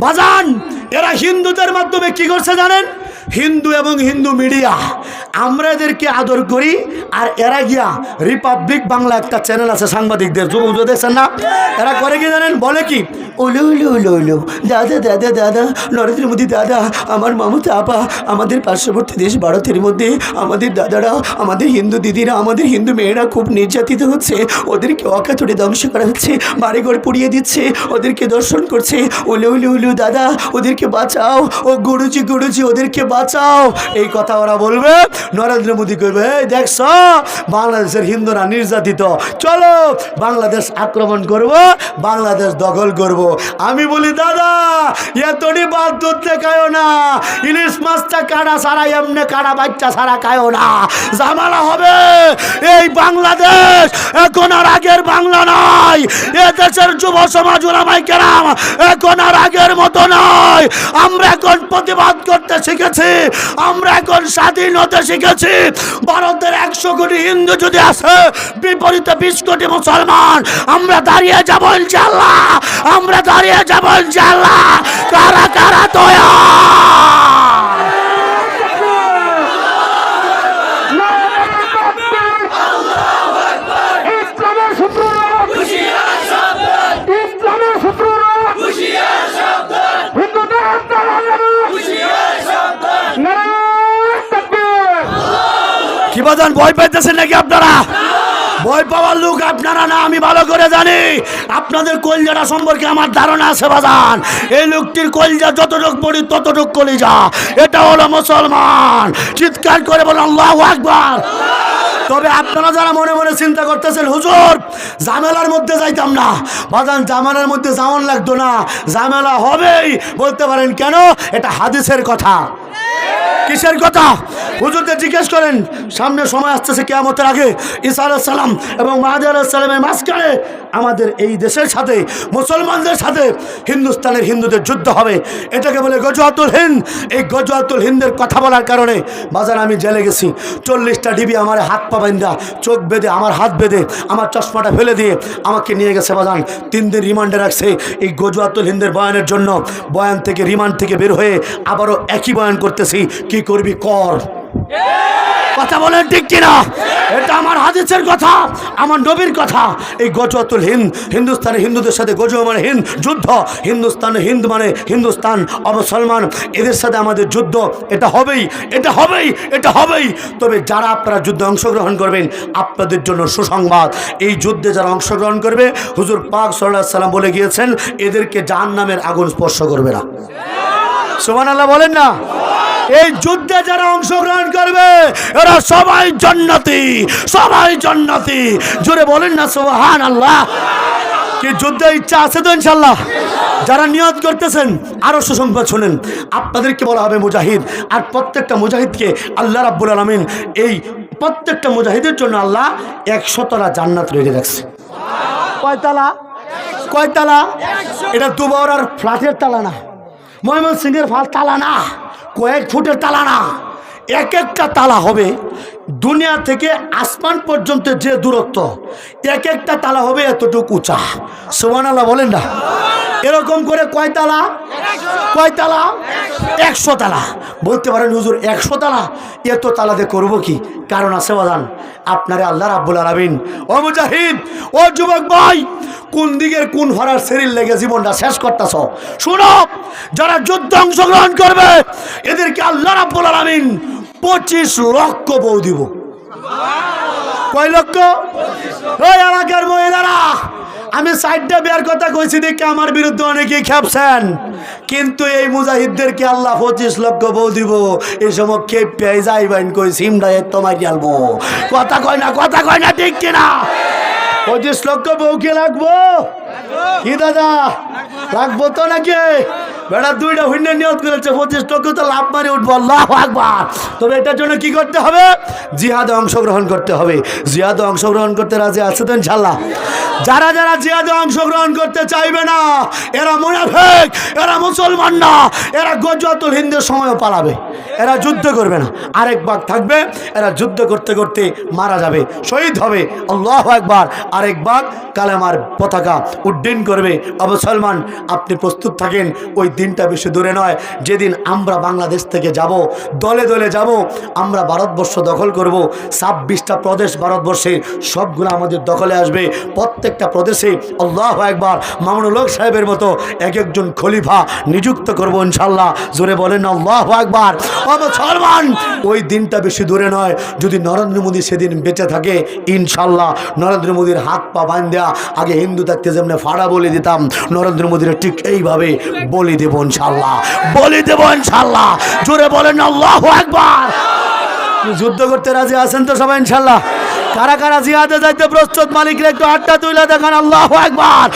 বাজান এরা হিন্দুদের মাধ্যমে কি করছে জানেন? হিন্দু এবং হিন্দু মিডিয়া আমরা এদেরকে আদর করি, আর এরা গিয়া রিপাবলিক বাংলা একটা চ্যানেল আছে সাংবাদিকদের যুবক দেখছেন না এরা করে কি জানেন? বলে কি, ওলো ওলো ওলো ওলো, দাদা দাদা দাদা, নরেন্দ্র মোদী দাদা, আমার মামুতা আপা, আমাদের পার্শ্ববর্তী দেশ ভারতের মধ্যে, আমাদের দাদারা, আমাদের হিন্দু দিদিরা, আমাদের হিন্দু মেয়েরা খুব নির্যাতিত হচ্ছে, ওদেরকে অকাতরে ধ্বংস করা হচ্ছে, বাড়িঘর পুড়িয়ে দিচ্ছে, ওদেরকে দর্শন করছে, ওলে ওলে ওলে, দাদা, ওদেরকে বাঁচাও, ও গুরুজি গুরুজি, ওদেরকে বাঁচাও। এই কথা ওরা বলবে। নরেন্দ্র মোদী কইবে, এই দেখছ, বাংলাদেশের হিন্দুরা নির্যাতিত। চলো বাংলাদেশ আক্রমণ করব, বাংলাদেশ দখল করব। আমি বলি, দাদা, এতটি বাদ ধরতে খায়ও না। ইলিশ মাছটা কাটা সারা এমনি কাটা বাচ্চা সারা খায়ও না। জামালা হবে। এই বাংলাদেশ এখন আর আগের বাংলা নয়। এ দেশের যুব সমাজ, ওলামাই কেরাম, এখন আর আগের মতো নয়। আমরা এখন প্রতিবাদ করতে শিখেছি। আমরা এখন স্বাধীন হতে শিখেছি। ভারতের একশো কোটি হিন্দু যদি আসে, বিপরীতে বিশ কোটি মুসলমান, আমরা দাঁড়িয়ে যাব ইনশাল্লাহ আমরা দাঁড়িয়ে যাব ইনশাল্লাহ কারা কারা তৈরি কি বাজান ভয় পাইতেছেন নাকি আপনারা? ভয় পাওয়ার লোক আপনারা না, আমি ভালো করে জানি। আপনাদের কলজাটা সম্পর্কে আমার ধারণা আছে, বাজান। এই লোকটির কলজা যতটুক পড়ি ততটুক কলিজা। এটা হলো মুসলমান। চিৎকার করে বলেন, আল্লাহ আকবার। তবে আপনারা যারা মনে মনে চিন্তা করতেছেন, হুজুর জামেলার মধ্যে যাইতাম না। বাজান জামেলার মধ্যে যাওয়ান লাগতো না। জামেলা হবেই, বলতে পারেন, কেন? এটা হাদিসের কথা। কিসের কথা? হুজুরকে জিজ্ঞেস করেন, সামনে সময় আসতেছে কেয়ামতের আগে আলাইহিস সালাম এবং মাহাদি সালামের মাঝখানে আমাদের এই দেশের সাথে, মুসলমানদের সাথে হিন্দুস্তানের হিন্দুদের যুদ্ধ হবে। এটাকে বলে গজওয়াতুল হিন্দ। এই গজওয়াতুল হিন্দের কথা বলার কারণে বাজার আমি জেলে গেছি। চল্লিশটা ডিবি আমার হাত পা বান্ধা চোখ বেঁধে, আমার হাত বেঁধে, আমার চশমাটা ফেলে দিয়ে আমাকে নিয়ে গেছে বাজান তিন দিন রিমান্ডে রাখছে এই গজওয়াতুল হিন্দের বয়ানের জন্য। বয়ান থেকে, রিমান্ড থেকে বের হয়ে আবারও একই বয়ান করতেছি, কি করবি, কর। কথা বলেন ঠিক কিনা? এটা আমার হাদিসের কথা, আমার নবীর কথা। এই গজওয়াতুল হিন্দ, হিন্দুস্তানে হিন্দুদের সাথে গজ মানে হিন্দ, যুদ্ধ। হিন্দুস্তানে হিন্দ মানে হিন্দুস্তান অবসলমান এদের সাথে আমাদের যুদ্ধ, এটা হবেই এটা হবেই এটা হবেই। তবে যারা আপনারা যুদ্ধে অংশগ্রহণ করবেন, আপনাদের জন্য সুসংবাদ। এই যুদ্ধে যারা অংশগ্রহণ করবে, হুজুর পাক সাল্লাহ সাল্লাম বলে গিয়েছেন, এদেরকে জাহান নামের আগুন স্পর্শ করবে না। সোমান আল্লাহ বলেন না? এই যুদ্ধে যারা অংশগ্রহণ করবে, এরা সবাই জন্নতি, সবাই জান্নাতি। জোরে বলেন না সোহান আল্লাহ কি যুদ্ধে ইচ্ছা আছে তো ইনশাল্লাহ যারা নিয়ত করতেছেন আরও সুসংবাদ শোনেন। আপনাদেরকে বলা হবে মুজাহিদ। আর প্রত্যেকটা মুজাহিদকে আল্লাহ রাব্বুল আলমিন এই প্রত্যেকটা মুজাহিদের জন্য আল্লাহ একশতলা জান্নাত রেখে রাখছে কয়তালা? কয়তালা? এটা দুবারার ফ্ল্যাটের তালা না। ময়মন সিংয়ের ফাল তালা না। কয়েক ফুটের তালা না। এক একটা তালা হবে দুনিয়া থেকে আসমান পর্যন্ত যে দূরত্ব, এক একটা তালা হবে এতটুকু উঁচা। সোমান আল্লাহ বলেন না। এরকম করে কয় তালা? কয় তালা? একশো তালা। বলতে পারেন, হুজুর, একশো তালা? এত তালাতে করব কি? কারণ আছে বাদান আপনারে আল্লাহ রাব্বুল আলামিন, ও মুজাহিদ, ও যুবক ভাই কোন দিকের কোন হরার শরীর লেগে জীবনটা শেষ করতেছ? শুনো, যারা যুদ্ধ অংশগ্রহণ করবে, এদেরকে আল্লাহ রাব্বুল আলামিন পঁচিশ লক্ষ বউ দিব। কয় ওই আমি সাইডটা কথা কইছি দেখে আমার বিরুদ্ধে কিন্তু এই পঁচিশ লক্ষ বউ কথা কয় না, কথা কয় না, ঠিক কিনা? পঁচিশ লক্ষ বউকে লাগবো কি দাদা লাগবো তো নাকি? বেড়া দুইটা শূন্য নিয়ত করেছে, পঁচিশ লক্ষ তো লাভ মারি উঠবো। আল্লাহ আকবার। তবে এটার জন্য কি করতে হবে? জিহাদে অংশগ্রহণ করতে হবে। জিহাদে অংশগ্রহণ করতে রাজি আছে তো ইনশাল্লাহ যারা যারা জিহাদে অংশগ্রহণ করতে চাইবে না, এরা মুনাফেক, এরা মুসলমান না, এরা গজওয়াতুল হিন্দের সময়ও পালাবে। এরা যুদ্ধ করবে না। আরেক বাঘ থাকবে, এরা যুদ্ধ করতে করতে মারা যাবে, শহীদ হবে। আল্লাহ একবার আরেক বাঘ কালেমার পতাকা উড্ডীন করবে। অবসলমান আপনি প্রস্তুত থাকেন, ওই দিনটা বেশি দূরে নয়। যেদিন আমরা বাংলাদেশ থেকে যাব, দলে দলে যাব, আমরা ভারতবর্ষ দখল করব। ছাব্বিশটা প্রদেশ ভারতবর্ষে সবগুলো আমাদের দখলে আসবে। প্রত্যেকটা প্রদেশে আল্লাহ একবার মামুনুল হক সাহেবের মতো এক একজন খলিফা নিযুক্ত করব ইনশাল্লাহ জোরে বলেন, আল্লাহ একবার মুসলমান, ওই দিনটা বেশি দূরে নয়। যদি নরেন্দ্র মোদী সেদিন বেঁচে থাকে ইনশাল্লাহ নরেন্দ্র মোদীর হাত পা বান আগে হিন্দু থাকতে যেমন ফাড়া বলে দিতাম, নরেন্দ্র মোদীর ঠিক এইভাবে বলি দেব ইনশাল্লাহ বলি দেব ইনশাল্লাহ জোরে বলেন, আল্লাহ একবার যুদ্ধ করতে রাজি আছেন তো সবাই ইনশাল্লাহ কারা কারা জিহাদে যাইতে প্রস্তুত, মালিকরা একটু আড্ডা তুলে দেখান, আল্লাহ একবার